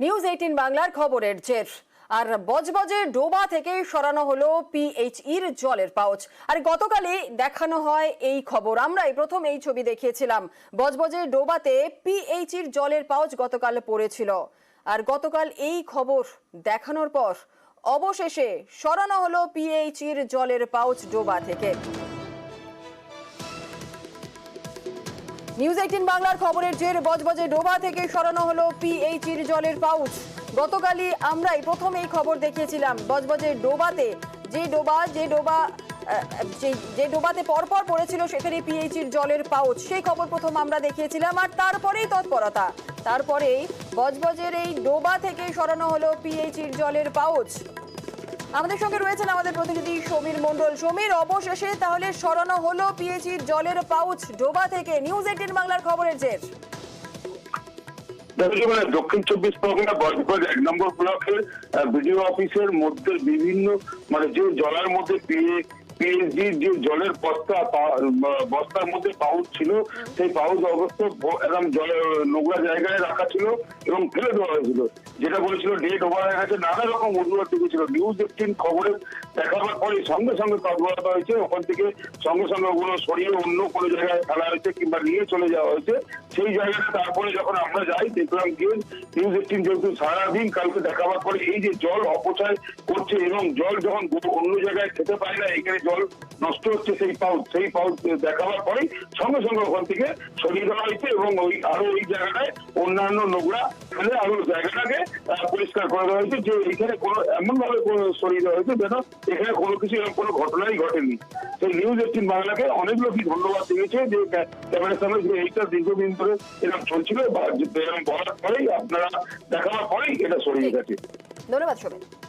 News eighteen বাংলার খবরের জের। আর বজবজে ডোবা থেকে সরানো হলো পিএইচইর জলের পাউচ। আর গতকালই দেখানো হয় এই খবর। আমরাই প্রথম এই ছবি দেখিয়েছিলাম। বজবজে ডোবাতে পিএইচইর জলের পাউচ গতকাল পড়েছিল। আর গতকাল এই খবর দেখানোর পর অবশেষে সরানো হলো পিএইচইর জলের পাউচ ডোবা থেকে। নিউজ এইটিন বাংলার খবরের জের বজবজে ডোবা থেকে সরানো হলো পিএইচির জলের পাউচ। গতকালই আমরাই প্রথম এই খবর দেখিয়েছিলাম বজবজে ডোবাতে। যে ডোবা যে ডোবা যে- ডোবাতে পরপর পড়েছিল সেখানে পিএইচির জলের পাউচ। সেই খবর প্রথম আমরা দেখিয়েছিলাম আর তারপরেই তৎপরতা। তারপরেই বজবজের এই ডোবা থেকে সরানো হলো পিএইচির জলের পাউচ। আমাদের সঙ্গে রয়েছেন আমাদের প্রতিনিধি সমীর মণ্ডল। সমীর, অবশেষে তাহলে সরানো হলো পিএইচির জলের পাউচ ডোবা থেকে। নিউজ এইটিন বাংলার খবরের জের। মানে দক্ষিণ চব্বিশ পরগনা বজবজ এক নম্বর ব্লকের বিডিও অফিসের মধ্যে বিভিন্ন মানে যে জলার মধ্যে পিএইচডি যে জলের বস্তা বস্তার মধ্যে পাউচ ছিল, সেই পাউচ অবস্থা এরকম জলে, নোংরা জায়গায় রাখা ছিল এবং ফেলে দেওয়া হয়েছিল। যেটা বলেছিল ডেট ওভার হয়ে গেছে, নানা রকম অজুহাত ছিল নিউজ এইটিন খবরে দেখাবার পরে সঙ্গে সঙ্গে তৎপরতা হয়েছে। ওখান থেকে সঙ্গে সঙ্গে ওগুলো সরিয়ে অন্য কোনো জায়গায় ফেলা হয়েছে কিংবা নিয়ে চলে যাওয়া হয়েছে। সেই জায়গাটা তারপরে যখন আমরা যাই, দেখলাম গিয়ে নিউজ এইটিন যেহেতু সারাদিন কালকে দেখাবার পরে এই যে জল অপচয় করছে এবং জল যখন অন্য জায়গায় খেতে পায় না, এখানে জল নষ্ট হচ্ছে সেই পাউচ সেই পাউচ দেখাবার পরেই সঙ্গে সঙ্গে ওখান থেকে সরিয়ে দেওয়া হয়েছে এবং ওই আরও এই জায়গাটায় অন্যান্য নোংরা ফেলে আরও জায়গাটাকে পরিষ্কার করে দেওয়া হয়েছে যে এখানে কোনো এমন ভাবে সরিয়ে দেওয়া হয়েছে যেন এখানে কোনো কিছু এরকম কোনো ঘটনাই ঘটেনি। সেই নিউজ এইটিন বাংলাকে অনেক লোকই ধন্যবাদ দিয়েছে যে, ক্যা- ক্যামেরার সামনে যে এইটা দীর্ঘদিন ধরে এরকম চলছিল বা এরকম বলার পরেই আপনারা দেখাবার পরেই এটা সরিয়ে গেছে। ধন্যবাদ সমীর